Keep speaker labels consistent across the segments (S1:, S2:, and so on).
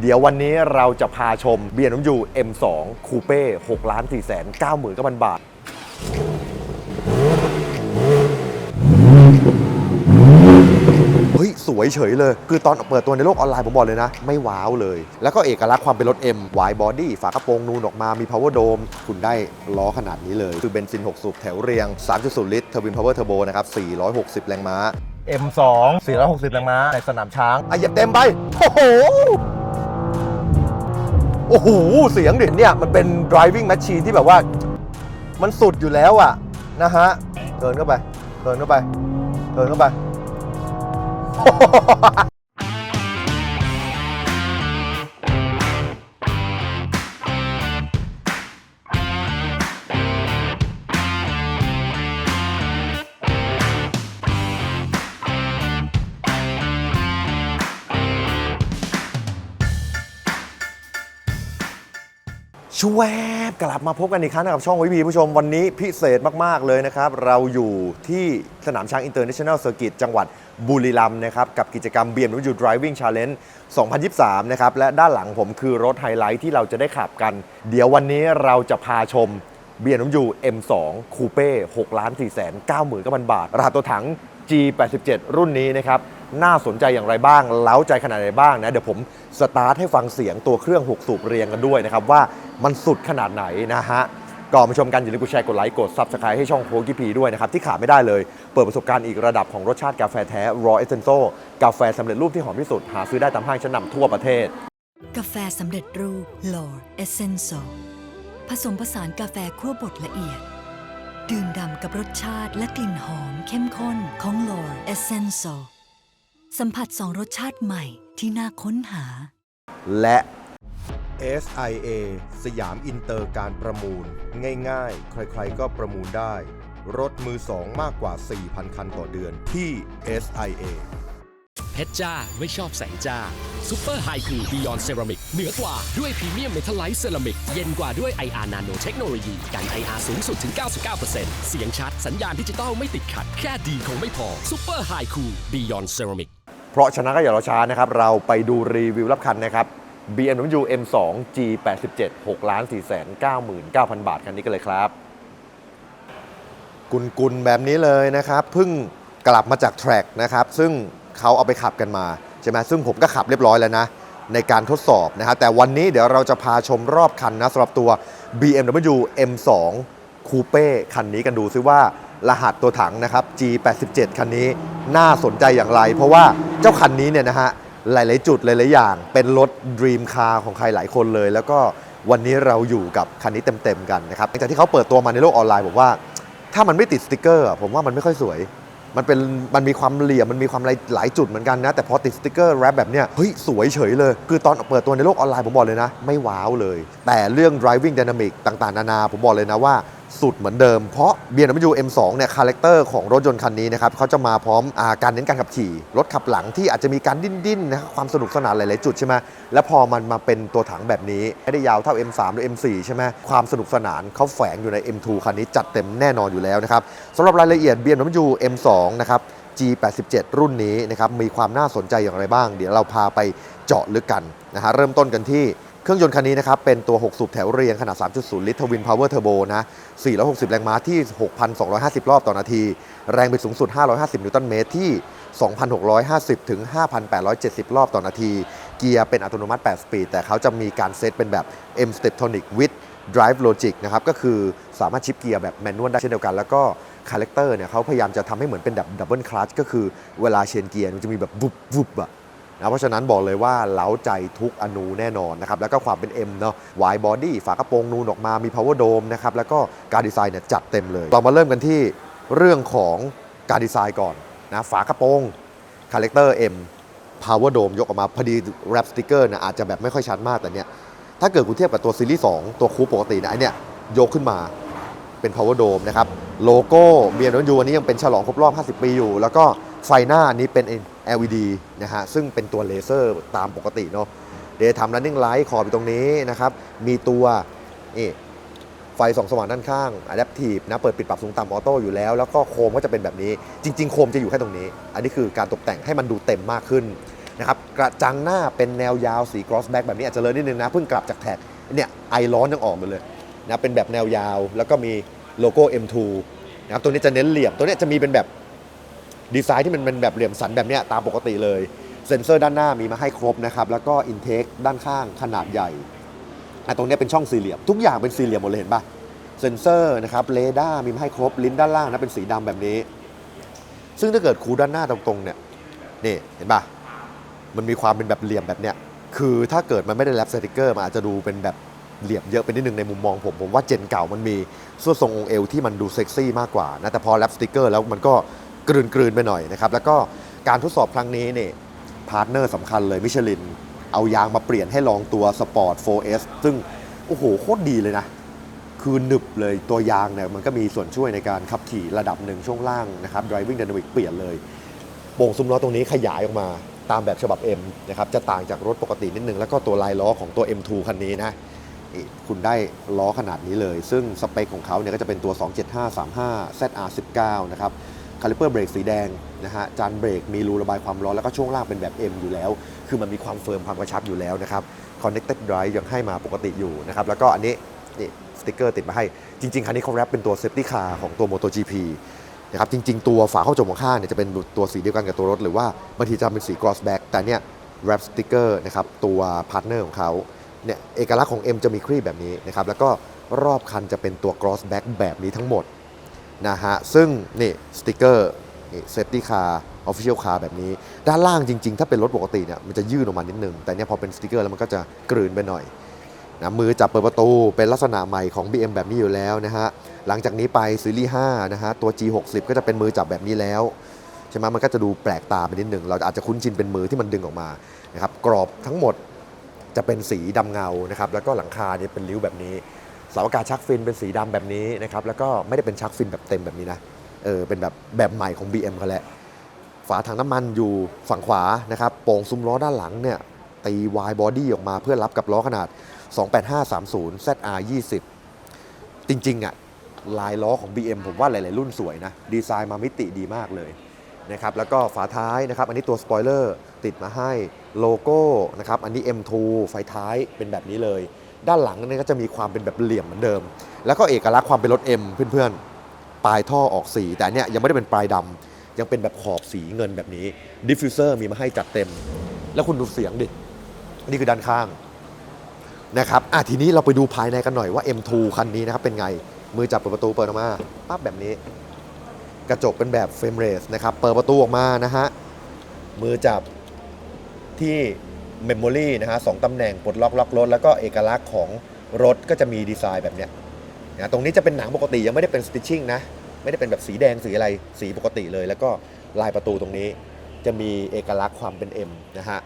S1: เดี๋ยววันนี้เราจะพาชม BMW M2 Coupe 6ล้าน4แสน9 9 0 0 0บาท เฮ้ย สวยเฉยเลย คือตอนเปิดตัวในโลกออนไลน์ผมบอกเลยนะ ไม่ว้าวเลย แล้วก็เอกลักษณ์ความเป็นรถ M wide body ฝากระโปรงนูนออกมามี power dome คุณได้ล้อขนาดนี้เลย คือเบนซิน 6 สูบแถวเรียง 3.0 ลิตร Twin Power Turbo นะครับ 460 แรงม้า
S2: M2 460 แรงม้าในสนามช้าง
S1: อะเหยียบเต็มไป โอ้โห โอ้โห เสียงดิเนี่ย มันเป็น driving machine ที่แบบว่า มันสุดอยู่แล้วอะนะฮะเทินเข้าไปเทินเข้าไปเทินเข้าไป ชวบกลับมาพบกันอีกครั้งกับช่องวิพีผู้ชมวันนี้พิเศษมาก ๆ เลยนะครับ เราอยู่ที่สนามช้าง International Circuit จังหวัดบุรีรัมย์นะครับ กับกิจกรรม BMW Driving Challenge 2023 นะครับ และด้านหลังผมคือรถไฮไลท์ที่เราจะได้ขับกัน เดี๋ยววันนี้เราจะพาชม BMW M2 Coupe 6ล้าน4แสน9 9 0 0 0 บาทราคาตัวถัง G87 รุ่นนี้นะครับ น่าสนใจอย่างไรบ้างเล้าใจขนาดไหนบ้างนะเดี๋ยวผมสตาร์ทให้ฟังเสียงตัวเครื่อง6สูบเรียงกันด้วยนะครับว่ามันสุดขนาดไหนนะฮะก่อนมาชมกันอย่าลืมกดแชร์กดไลค์กด Subscribe ให้ช่องโคกิพีด้วยนะครับที่ขาดไม่ได้เลย เปิดประสบการณ์อีกระดับของรสชาติกาแฟแท้ Raw Essential กาแฟสำเร็จรูปที่หอมที่สุด หาซื้อได้ตามห้างชั้นนำทั่วประเทศ
S3: กาแฟสำเร็จรูป Lord Essential ผสมผสานกาแฟคั่วบดละเอียด ดื่มด่ำกับรสชาติและกลิ่นหอมเข้มข้นของ Lord Essential สัมผัสสองรสชาติใหม่ที่น่าค้นหา
S1: และ SIA สยามอินเตอร์การประมูล ง่ายๆ ใครๆก็ประมูลได้ รถมือสองมากกว่า 4,000 คันต่อเดือนที่ SIA
S4: เพชรจ้าไม่ชอบแสงจ้าซูเปอร์ไฮคูบิยอนเซรามิกเหนือกว่าด้วยพรีเมียมเมทัลไลท์เซรามิกเย็นกว่าด้วย IR Nano เทคโนโลยีกัน IR สูงสุดถึง 99%เสียงชัดสัญญาณดิจิตอลไม่ติดขัด แค่ดีคงไม่พอซูเปอร์ไฮคูบิยอนเซรามิก
S1: เพราะฉะนั้นก็อย่ารอช้านะครับ เราไปดูรีวิวรับคันนะครับ BMW M2 G87 6ล้าน4แสน99,000 บาทคันนี้กันเลยครับ กุนๆแบบนี้เลยนะครับเพิ่งกลับมาจากแทร็กนะครับ ซึ่งเขาเอาไปขับกันมาใช่ไหมซึ่งผมก็ขับเรียบร้อยแล้วนะ ในการทดสอบนะครับ แต่วันนี้เดี๋ยวเราจะพาชมรอบคันนะสำหรับตัว BMW M2 Coupe คันนี้กันดูซิว่า รหัสตัวถังนะครับ G87 คันนี้น่าสนใจอย่างไร เพราะว่าเจ้าคันนี้เนี่ยนะฮะหลาย ๆ จุดหลาย ๆ อย่าง เป็นรถ Dream Car ของใครหลายคนเลย แล้วก็วันนี้เราอยู่กับคันนี้เต็ม ๆ กันนะครับหลังจากที่เขาเปิดตัวมาในโลกออนไลน์ผมว่า ถ้ามันไม่ติดสติกเกอร์ ผมว่ามันไม่ค่อยสวย มันเป็นมันมีความเหลี่ยมมันมีความหลายหลายจุดเหมือนกันนะ แต่พอติดสติกเกอร์แรปแบบเนี้ยเฮ้ยสวยเฉยเลย คือตอนเปิดตัวในโลกออนไลน์ผมบอกเลยนะ ไม่ว้าวเลย แต่เรื่อง driving dynamic ต่าง ๆ นานาผมบอกเลยนะว่า สุดเหมือนเดิม เพราะ BMW M2 เนี่ยคาแรคเตอร์ของรถยนต์คันนี้นะครับเขาจะมาพร้อมอาการเน้นการขับขี่ รถขับหลังที่อาจจะมีการดิ้นๆนะครับความสนุกสนานหลายๆจุดใช่ไหมแล้วพอมันมาเป็นตัวถังแบบนี้ ไม่ได้ยาวเท่า M3 หรือ M4 ใช่ไหมความสนุกสนานเขาแฝงอยู่ใน M2 คันนี้จัดเต็มแน่นอนอยู่แล้วนะครับสำหรับรายละเอียด BMW M2 นะครับ G87 รุ่นนี้นะครับมีความน่าสนใจอย่างไรบ้าง เดี๋ยวเราพาไปเจาะลึกกันนะฮะเริ่มต้นกันที่ ครื่องยนต์คันนี้นะครับ เป็นตัว 6 สูบแถวเรียงขนาด 3.0 ลิตรทวินพาวเวอร์เทอร์โบนะ 460 แรงม้าที่ 6,250 รอบต่อนาที แรงบิดสูงสุด 550 นิวตันเมตรที่ 2,650 ถึง 5,870 รอบต่อนาที เกียร์เป็นอัตโนมัติ 8 สปีด แต่เขาจะมีการเซตเป็นแบบ M Steptonic with Drive Logic นะครับ ก็คือสามารถชิปเกียร์แบบแมนนวลได้เช่นเดียวกัน แล้วก็คาแรคเตอร์เนี่ยเขาพยายามจะทำให้เหมือนเป็นแบบดับเบิลคลัตช์ก็คือเวลาเชนเกียร์มันจะมีแบบบุบบุบอะ นะเพราะฉะนั้นบอกเลยว่าเล้าใจทุกอนูแน่นอนนะครับแล้วก็ความเป็น M เนาะ wide body ฝากระโปรงนูนออกมามี power dome นะครับแล้วก็การดีไซน์เนี่ยจัดเต็มเลย เรามาเริ่มกันที่เรื่องของการดีไซน์ก่อนนะฝากระโปรงคาแรคเตอร์ M power dome ยกออกมาพอดี wrap sticker นะอาจจะแบบไม่ค่อยชัดมากแต่เนี่ยถ้าเกิดคุณเทียบกับตัวซีรีส์2ตัวคูปปกตินะไอเนี่ยยกขึ้นมาเป็น power dome นะครับโลโก้ BMW อันนี้ยังเป็นฉลองครบรอบ 50 ปีอยู่ แล้วก็ไฟหน้านี้เป็น LED นะฮะซึ่งเป็นตัวเลเซอร์ตามปกติเนาะเดย์ทำ running light ขอบอยู่ตรงนี้นะครับมีตัวนี่ไฟส่องสว่างด้านข้าง adaptive นะเปิดปิดปรับสูงต่ำออโต้อยู่แล้ว แล้วก็โคมก็จะเป็นแบบนี้ จริง ๆ โคมจะอยู่แค่ตรงนี้ อันนี้คือการตกแต่งให้มันดูเต็มมากขึ้นนะครับกระจังหน้าเป็นแนวยาวสี cross back แบบนี้อาจจะเลยนิดนึงนะเพิ่งกลับจากแท็กเนี่ยไอร้อนยังออกมาเลยนะเป็นแบบแนวยาว แล้วก็มีโลโก้ M2 นะครับตัวนี้จะเน้นเหลี่ยมตัวนี้จะมีเป็นแบบ ดีไซน์ที่มันเป็นแบบเหลี่ยมสันแบบเนี้ยตามปกติเลย เซ็นเซอร์ด้านหน้ามีมาให้ครบนะครับ แล้วก็อินเทคด้านข้างขนาดใหญ่อะตรงเนี้ยเป็นช่องสี่เหลี่ยม ทุกอย่างเป็นสี่เหลี่ยมหมดเลยเห็นปะเซ็นเซอร์นะครับเรดาร์มีมาให้ครบลิ้นด้านล่างนะเป็นสีดำแบบนี้ ซึ่งถ้าเกิดคูด้านหน้าตรงๆเนี่ยนี่เห็นปะมันมีความเป็นแบบเหลี่ยมแบบเนี้ยคือถ้าเกิดมันไม่ได้แรปสติกเกอร์มันอาจจะดูเป็นแบบเหลี่ยมเยอะไปนิดนึงในมุมมองผม ผมว่าเจนเก่ามันมีส่วนทรงองเอวที่มันดูเซ็กซี่มากกว่านะแต่พอแรปสติกเกอร์แล้วมันก็ กลืนกลืนๆไปหน่อยนะครับ แล้วก็การทดสอบครั้งนี้เนี่ยพาร์ทเนอร์สำคัญเลยมิชลิน เอายางมาเปลี่ยนให้ลองตัว Sport 4S ซึ่ง โอ้โห โคตรดีเลยนะ คือหนึบเลยตัวยางเนี่ยมันก็มีส่วนช่วยในการขับขี่ระดับหนึ่งช่วงล่างนะครับ driving dynamic เปลี่ยนเลยโป่งซุ้มล้อตรงนี้ขยายออกมาตามแบบฉบับ M นะครับจะต่างจากรถปกตินิดนึง แล้วก็ตัวลายล้อของตัว M2 คันนี้นะคุณได้ล้อขนาดนี้เลย ซึ่งสเปคของเขาเนี่ยก็จะเป็นตัว 27535 ZR19 นะครับ คาลิเปอร์เบรกสีแดงนะฮะจานเบรกมีรูระบายความร้อนแล้วก็ช่วงล่างเป็นแบบ M อยู่แล้ว คือมันมีความเฟิร์มความกระชับอยู่แล้วนะครับ Connected Drive ยังให้มาปกติอยู่นะครับแล้วก็อันนี้นี่สติกเกอร์ติดมาให้จริง ๆ คันนี้เขาแรปเป็นตัว Safety Car ของตัว MotoGP นะครับจริง ๆ ตัวฝาเข้าจมข้างเนี่ยจะเป็นตัวสีเดียวกันกับตัวรถ หรือว่าบางทีจะเป็นสี cross back แต่เนี่ยแรปสติกเกอร์นะครับตัวพาร์ทเนอร์ของเขาเนี่ยเอกลักษณ์ของ M จะมีครีบแบบนี้นะครับแล้วก็รอบคันจะเป็นตัว cross back แบบนี้ทั้งหมด นะฮะ ซึ่งนี่สติกเกอร์นี่เซฟตี้คาร์ออฟฟิเชียลคาร์แบบนี้ ด้านล่างจริง ๆ ถ้าเป็นรถปกติเนี่ยมันจะยื่นออกมานิดนึง แต่เนี่ยพอเป็นสติกเกอร์แล้วมันก็จะกลืนไปหน่อยนะมือจับเปิดประตูเป็นลักษณะใหม่ของ BM แบบนี้อยู่แล้วนะฮะ หลังจากนี้ไปซีรีส์5นะฮะ ตัว G60 ก็จะเป็นมือจับแบบนี้แล้วใช่ไหมมันก็จะดูแปลกตาไปนิดนึงเราอาจจะคุ้นชินเป็นมือที่มันดึงออกมานะครับกรอบทั้งหมดจะเป็นสีดำเงานะครับแล้วก็หลังคาเนี่ยเป็นริ้วแบบนี้ เสาอากาศชักฟินเป็นสีดำแบบนี้นะครับแล้วก็ไม่ได้เป็นชักฟินแบบเต็มแบบนี้นะเออเป็นแบบแบบใหม่ของ BM เขาแหละฝาถังน้ำมันอยู่ฝั่งขวานะครับโป่งซุ้มล้อด้านหลังเนี่ยตีวายบอดี้ออกมาเพื่อรับกับล้อขนาด 28530 ZR 20จริงๆอะลายล้อของ BM ผมว่าหลาย ๆ รุ่นสวยนะดีไซน์มามิติดีมากเลยนะครับแล้วก็ฝาท้ายนะครับอันนี้ตัวสปอยเลอร์ติดมาให้โลโก้นะครับอันนี้ M2 ไฟท้ายเป็นแบบนี้เลย ด้านหลังนี่ก็จะมีความเป็นแบบเหลี่ยมเหมือนเดิม แล้วก็เอกลักษณ์ความเป็นรถ M เพื่อนๆ ปลายท่อออกสี แต่เนี่ยยังไม่ได้เป็นปลายดำยังเป็นแบบขอบสีเงินแบบนี้ดิฟฟิวเซอร์มีมาให้จัดเต็ม แล้วคุณดูเสียงดิ นี่คือด้านข้างนะครับอะทีนี้เราไปดูภายในกันหน่อยว่า M2 คันนี้นะครับเป็นไง มือจับเปิดประตูเปิดออกมาปั๊บแบบนี้ กระจกเป็นแบบเฟรมเรสนะครับ เปิดประตูออกมานะฮะ มือจับที่ เมมโมรีนะฮะสองตำแหน่งปลดล็อกล็อกรถแล้วก็เอกลักษณ์ของรถก็จะมีดีไซน์แบบเนี้ยนะตรงนี้จะเป็นหนังปกติยังไม่ได้เป็นสติชชิ่งนะไม่ได้เป็นแบบสีแดงสีอะไรสีปกติเลย แล้วก็ลายประตูตรงนี้จะมีเอกลักษณ์ความเป็น M นะฮะ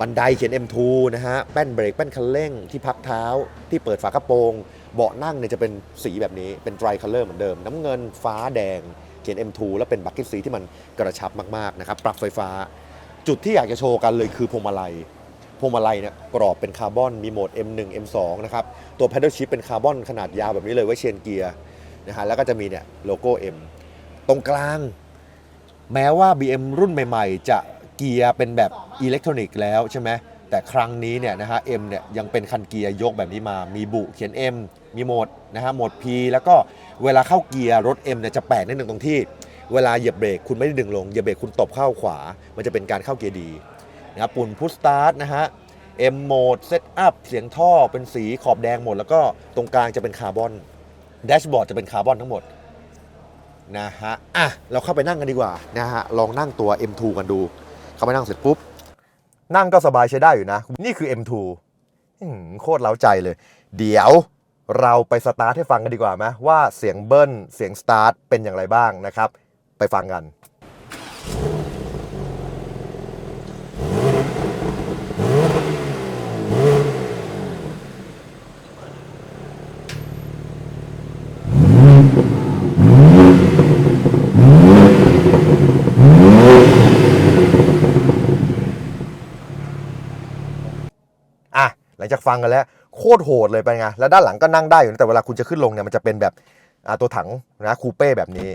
S1: บันไดเขียน M2 นะฮะแป้นเบรกแป้นคันเร่งที่พักเท้าที่เปิดฝากระโปรงเบาะนั่งเนี่ยจะเป็นสีแบบนี้เป็น dry color เหมือนเดิม น้ำเงินฟ้าแดงเขียน M2 แล้วเป็นบักเก็ตสีที่มันกระชับมากๆนะครับปรับไฟฟ้า จุดที่อยากจะโชว์กันเลยคือพวงมาลัย พวงมาลัยเนี่ยกรอบเป็นคาร์บอนมีโหมด M1 M2 นะครับตัว paddle shift เป็นคาร์บอนขนาดยาวแบบนี้เลยไว้เชนเกียร์นะฮะแล้วก็จะมีเนี่ยโลโก้ M ตรงกลาง แม้ว่า BM รุ่นใหม่ ๆ จะเกียร์เป็นแบบอิเล็กทรอนิกส์แล้วใช่ไหมแต่ครั้งนี้เนี่ยนะฮะ M เนี่ยยังเป็นคันเกียร์ยกแบบนี้มา มีบุเขียน M มีโหมดนะฮะโหมด P แล้วก็เวลาเข้าเกียร์รถ M เนี่ยจะแปลกนิดนึงตรงที่ เวลาเหยียบเบรกคุณไม่ได้ดึงลงเหยียบเบรกคุณตบเข้าขวา มันจะเป็นการเข้าเกียร์ดี นะครับปุ่นพุชสตาร์ทนะฮะ M โหมดเซตอัพเสียงท่อเป็นสีขอบแดงหมด แล้วก็ตรงกลางจะเป็นคาร์บอนแดชบอร์ดจะเป็นคาร์บอนทั้งหมดนะฮะอะเราเข้าไปนั่งกันดีกว่านะฮะลองนั่งตัว M2 กันดู เข้าไปนั่งเสร็จปุ๊บ นั่งก็สบายใช้ได้อยู่นะ นี่คือ M2 อโคตรเล้าใจเลย เดี๋ยวเราไปสตาร์ทให้ฟังกันดีกว่าไหมว่าเสียงเบิ้ลเสียงสตาร์ทเป็นอย่างไรบ้างนะครับ ไปฟังกัน อะ ห ลังจากฟังกันแล้วโคตรโหดเลยเป็นไงแล้วด้านหลังก็นั่งได้อยู่นะแต่เวลาคุณจะขึ้นลงเนี่ยมันจะเป็นแบบตัวถังนะคูเป้แบบนี้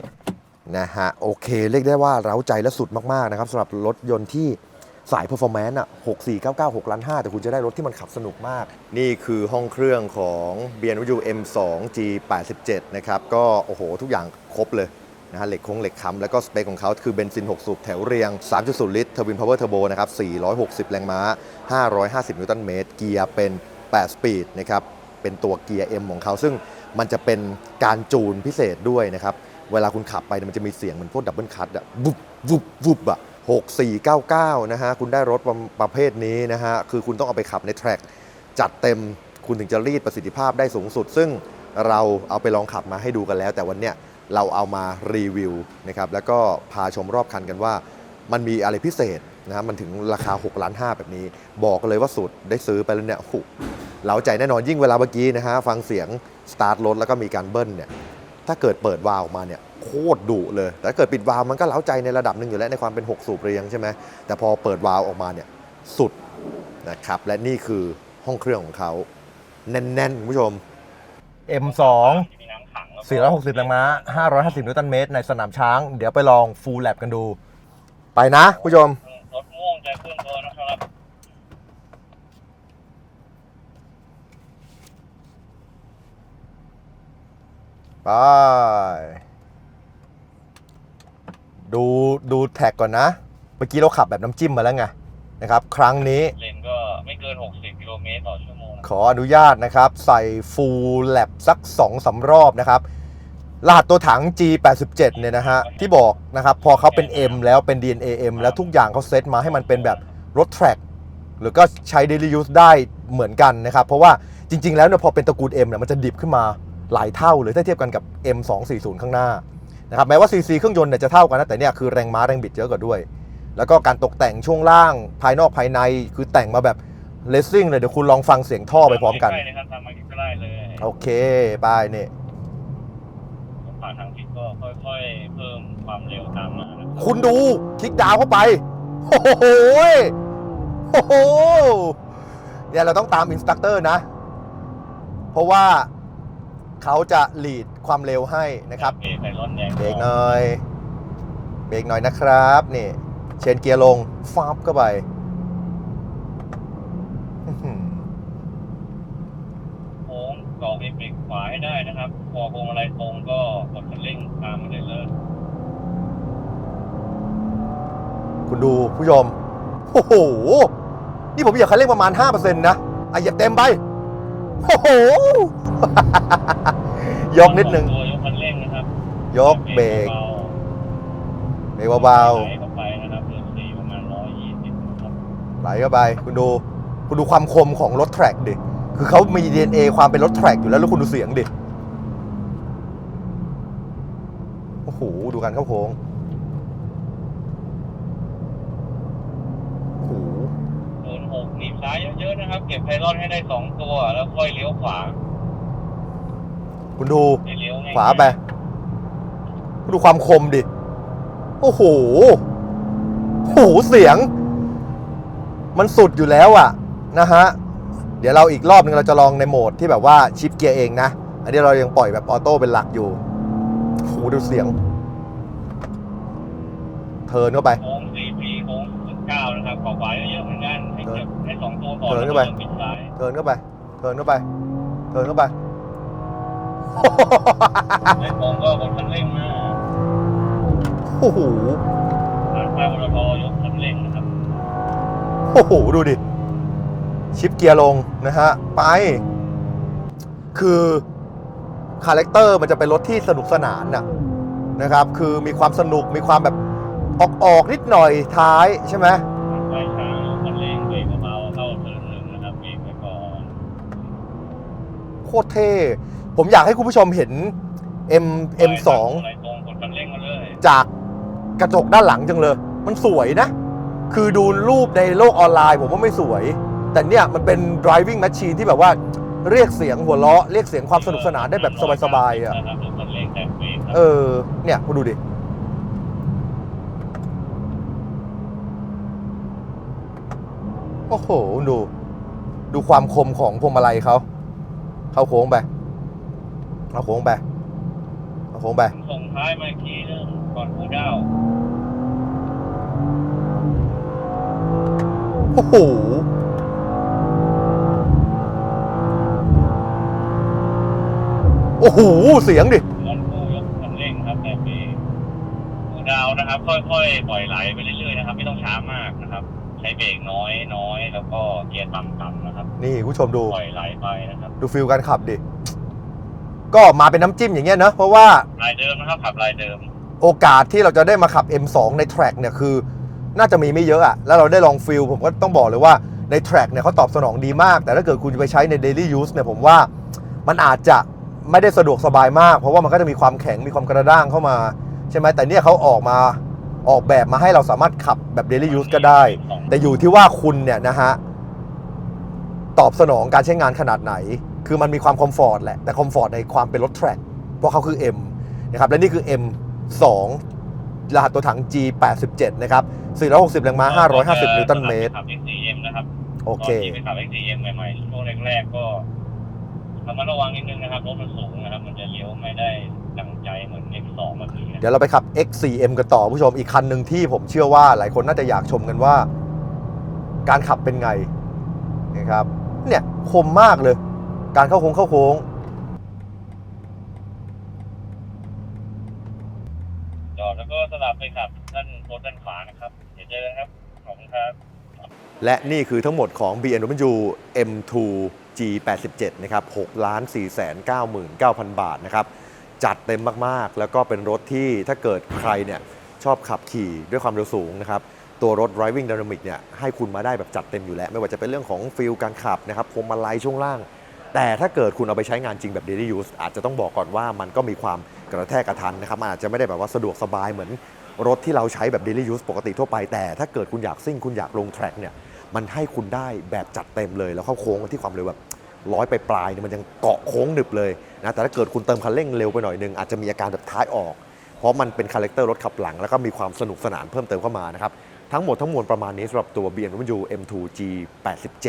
S1: นะฮะโอเคเรียกได้ว่าเร้าใจและสุดมากๆนะครับสำหรับรถยนต์ที่
S5: สาย performance อะ6499 6ล้าน5แต่คุณจะได้รถที่มันขับสนุกมาก นี่คือห้องเครื่องของ BMW M2 G87 นะครับ ก็โอ้โห ทุกอย่างครบเลย นะฮะเหล็กคงเหล็กค้ำแล้วก็สเปคของเขาคือเบนซิน 6 สูบแถวเรียง 3.0 ลิตรทวินพาวเวอร์เทอร์โบนะครับ 460 แรงม้า 550 นิวตันเมตร เกียร์เป็น 8 สปีดนะครับเป็นตัวเกียร์ M ของเขา ซึ่งมันจะเป็นการจูนพิเศษด้วยนะครับ เวลาคุณขับไปมันจะมีเสียงเหมือนพวกดับเบิลคัทอะวุบวุบวุบอะ6499 นะฮะ คุณได้รถประประเภทนี้นะฮะ คือคุณต้องเอาไปขับในแทร็กจัดเต็มคุณถึงจะรีดประสิทธิภาพได้สูงสุด ซึ่งเราเอาไปลองขับมาให้ดูกันแล้ว แต่วันเนี้ย เราเอามารีวิวนะครับแล้วก็พาชมรอบคันกันว่า มันมีอะไรพิเศษนะมันถึงราคา6ล้าน5แบบนี้ บอกเลยว่าสุดได้ซื้อไปแล้วเนี่ยโอ้โหเหลาใจแน่นอนยิ่งเวลาเมื่อกี้นะฮะฟังเสียงสตาร์ทรถแล้วก็มีการเบิ้ลเนี่ยถ้าเกิดเปิดวาล์วออกมาเนี่ยโคตรดุเลย แต่เกิดปิดวาล์วมันก็เล้าใจในระดับหนึ่งอยู่แล้วในความเป็น 6 สูบเรียงใช่ไหมแต่พอเปิดวาล์วออกมาเนี่ยสุดนะครับและนี่คือห้องเครื่องของเขาแน่นๆคุณผู้ชม
S1: M2 460แรงม้า550 นิวตันเมตร ในสนามช้าง เดี๋ยวไปลองฟูลแลบกันดู ไปนะคุณผู้ชม
S6: รถม่วงจะขึ้นตัวนะครับ
S1: ไป ดูดูแท็กก่อนนะ เมื่อกี้เราขับแบบน้ำจิ้มมาแล้วไงนะครับ ครั้งนี้
S6: เลนก็ไม่เกิน 60 กิโลเมตรต่อชั่วโมงนะ
S1: ขออนุญาตนะครับ ใส่ฟูลแลบสัก2อสารอบนะครับ รหัสตัวถัง G87 เนี่ยนะฮะ ที่บอกนะครับ พอเขาเป็น M แล้วเป็น DNA M แล้วทุกอย่างเขาเซตมาให้มันเป็นแบบรถแทร็กหรือก็ใช้ daily use ได้เหมือนกันนะครับ เพราะว่าจริง ๆ แล้วเนี่ยพอเป็นตระกูล M เนี่ยมันจะดิบขึ้นมาหลายเท่าเลยถ้าเทียบกันกับ M240 ข้างหน้านะครับแม้ว่า CC เครื่องยนต์เนี่ยจะเท่ากันนะแต่เนี่ยคือแรงม้าแรงบิดเยอะกว่าด้วย แล้วก็การตกแต่งช่วงล่างภายนอกภายในคือแต่งมาแบบ เลสซิ่งเลยเดี๋ยวคุณลองฟังเสียงท่อไปพร้อมกัน
S6: ใกล้ๆเลยครับทำมาใกล้ๆเลย
S1: โอเคไปนี่
S6: รถผ่านทางทิศก็ค่อยๆ เพิ่มความเร็วตามมานะครับ
S1: คุณดูคลิกดาวน์เข้าไป โอ้โหยโอ้โหเนี่ยเราต้องตามอินสตัคเตอร์นะ เพราะว่าเขาจะลีดความเร็วให้นะครับ
S6: เบรกไฟร้อนแดง
S1: เบรกหน่อย เบรกหน่อยนะครับ นี่ เชนเกียร์ลงฟับเข้าไปอื้อหือ
S6: โค้งก่อ เบรกเบรกขวาให้ได้นะครับ พอพวงมาลัยตรงก็กดคันเร่งตามมาเลยเลย
S1: คุณดูผู้ชม โอ้โห นี่ผมอยากคันเร่งประมาณ 5%นะอะเหยียบเต็มไป โอ้โห ยกนิดนึง
S6: ตัวยกคันเร่งนะครับ
S1: ยกเบรก
S6: เบา
S1: เบรก
S6: ๆ
S1: เบา
S6: ไหลเข้าไปนะครับเพิ่มสีประมาณ120นะครับ
S1: ๆไหลเข้าไป คุณดู คุณดูความคมของรถแทร็กดิ คือเขามี DNA ความเป็นรถแทร็กอยู่แล้ว แล้วคุณดูเสียงดิ โอ้โห ดูการเข้าโค้งโอ้โห
S6: โดนหกหนีบซ้ายเยอะๆนะครับ เก็บไพลอนให้ได้สองตัว แล้วค่อยเลี้ยวขวา
S1: คุณดู
S6: ให้เลี้ยวง่ายๆ
S1: ขวาไปคุณดูความคมดิ โอ้โห โอ้โห เสียง มันสุดอยู่แล้วอะนะฮะ เดี๋ยวเราอีกรอบนึงเราจะลองในโหมดที่แบบว่าชิปเกียร์เองนะ อันนี้เรายังปล่อยแบบออโต้เป็นหลักอยู่โอ้โหดูเสียง เทิร์นเข้าไป
S6: โค้งสี่ปีโค้งสุดเก้านะครับขอขวาเยอะๆเหมือนกันให้เก็บให้สองตัวก่อน
S1: เดิน
S6: แล้ว
S1: เข้าไป
S6: ก็ปิดซ้าย
S1: เทิร์นเข้าไป เทิร์นเข้าไป เทิร์นเข้าไป
S6: ในโค้งก็กดคันเร่งมา
S1: โอ้โห
S6: ผ่านไปวรทยกคันเร่งนะครับ
S1: โอ้โห ดูดิ ชิปเกียร์ลงนะฮะ ไป คือคาแรคเตอร์มันจะเป็นรถที่สนุกสนานน่ะนะครับ คือมีความสนุกมีความแบบออกออกนิดหน่อยท้ายใช่ไหม
S6: ไปช้ายกคันเร่งเบรกเบาๆเข้าเทิร์นหนึ่งนะครับเบรกไว้ก่อน
S1: โคตรเท่ ผมอยากให้คุณผู้ชมเห็น M M2
S6: ไหลตรงกดคันเร่งมาเลย
S1: จากกระจกด้านหลังจังเลย มันสวยนะ คือดูรูปในโลกออนไลน์ผมว่าไม่สวย แต่เนี่ยมันเป็น driving machine ที่แบบว่าเรียกเสียงหัวเราะเรียกเสียงความสนุกสนานได้แบบสบายๆอะ
S6: เอ
S1: อเนี่ยคุณดูดิโอ้โหดู ดูความคมของพวงมาลัยเขาเขาโค้งไปเอาโค้งไปเอาโค้งไป
S6: ส่งท้ายมาอีกทีนึงก่อนคูลดาว
S2: โอ้โห โอ้โหเสียงดิ
S6: รถกู้ยกคันเร่งครับแต่มีกูดาวนะครับ ค่อยๆปล่อยไหลไปเรื่อยๆนะครับ ไม่ต้องช้ามากนะครับ ใช้เบรกน้อยน้อยแล้วก็เกียร์ต่ำๆนะครับ
S2: นี่คุณผู้ชมดู
S6: ปล่อยไหลไปนะครับ
S2: ดูฟิลการขับดิ ก็มาเป็นน้ำจิ้มอย่างเงี้ยนะเพราะว่า
S6: ลายเดิมนะครับขับลายเดิม
S2: โอกาสที่เราจะได้มาขับ M2 ในแทร็กเนี่ยคือ น่าจะมีไม่เยอะอะแล้วเราได้ลองฟิลผมก็ต้องบอกเลยว่าในแทร็กเนี่ยเขาตอบสนองดีมาก แต่ถ้าเกิดคุณจะไปใช้ใน Daily Use เนี่ยผมว่า มันอาจจะ ไม่ได้สะดวกสบายมาก เพราะว่ามันก็จะมีความแข็งมีความกระด้างเข้ามา ใช่ไหมแต่เนี่ยเขาออกมาออกแบบมาให้เราสามารถขับแบบ Daily Use ก็ได้ แต่อยู่ที่ว่าคุณเนี่ยนะฮะ ตอบสนองการใช้งานขนาดไหน คือมันมีความคอมฟอร์ตแหละ แต่คอมฟอร์ตในความเป็นรถแทร็กเพราะเขาคือ M นะครับ และนี่คือ M2 รหัสตัวถัง G87 นะครับ460แรงม้า 550 นิวตันเมตร
S6: ขับ XCM นะครับ
S2: โอเค
S6: ตนที่ไปขับ XCM ใหม่ๆช่วงแรกๆก็ ระมัดระวังนิดนึงนะครับรถมันสูงนะครับ มันจะเลี้ยวไม่ได้ดังใจเหมือน X2 แบบนี้นะ
S2: เดี๋ยวเราไปขับ X4M กันต่อผู้ชมอีกคันหนึ่งที่ผมเชื่อว่าหลายคนน่าจะอยากชมกันว่า การขับเป็นไงนะครับ เนี่ยคมมากเลย การเข้าโค้งเข้าโค้ง
S6: จอดแล้วก็สลับไปขับด้านรถด้านขวานะครับเดี๋ยวเจอกันครับขอบคุณครับ
S1: และนี่คือทั้งหมดของ BMW M2 G87 นะครับ6ล้าน4แสน99,000 บาทนะครับ จัดเต็มมากๆ แล้วก็เป็นรถที่ถ้าเกิดใครเนี่ยชอบขับขี่ด้วยความเร็วสูงนะครับ ตัวรถ Driving Dynamic เนี่ยให้คุณมาได้แบบจัดเต็มอยู่แล้ว ไม่ว่าจะเป็นเรื่องของฟิลการขับนะครับพวงมาลัยช่วงล่าง แต่ถ้าเกิดคุณเอาไปใช้งานจริงแบบ daily use อาจจะต้องบอกก่อนว่ามันก็มีความกระแทกกระทันนะครับอาจจะไม่ได้แบบว่าสะดวกสบายเหมือนรถที่เราใช้แบบ daily use ปกติทั่วไปแต่ถ้าเกิดคุณอยากซิ่งคุณอยากลงแทร็กเนี่ย มันให้คุณได้แบบจัดเต็มเลย แล้วเข้าโค้งที่ความเร็วแบบร้อยไปปลายเนี่ยมันยังเกาะโค้งหนึบเลยนะแต่ถ้าเกิดคุณเติมคันเร่งเร็วไปหน่อยนึงอาจจะมีอาการแบบท้ายออก เพราะมันเป็นคาแรคเตอร์รถขับหลัง แล้วก็มีความสนุกสนานเพิ่มเติมเข้ามานะครับทั้งหมดทั้งมวลประมาณนี้สำหรับตัว BMW M2 G87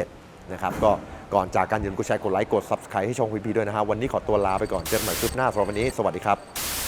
S1: นะครับก็ก่อนจากการอย่าลืมกดแชร์กดไลค์กด Subscribe ให้ช่องพีพีด้วยนะฮะวันนี้ขอตัวลาไปก่อนเจอกันใหม่คลิปหน้าสำหรับวันนี้สวัสดีครับ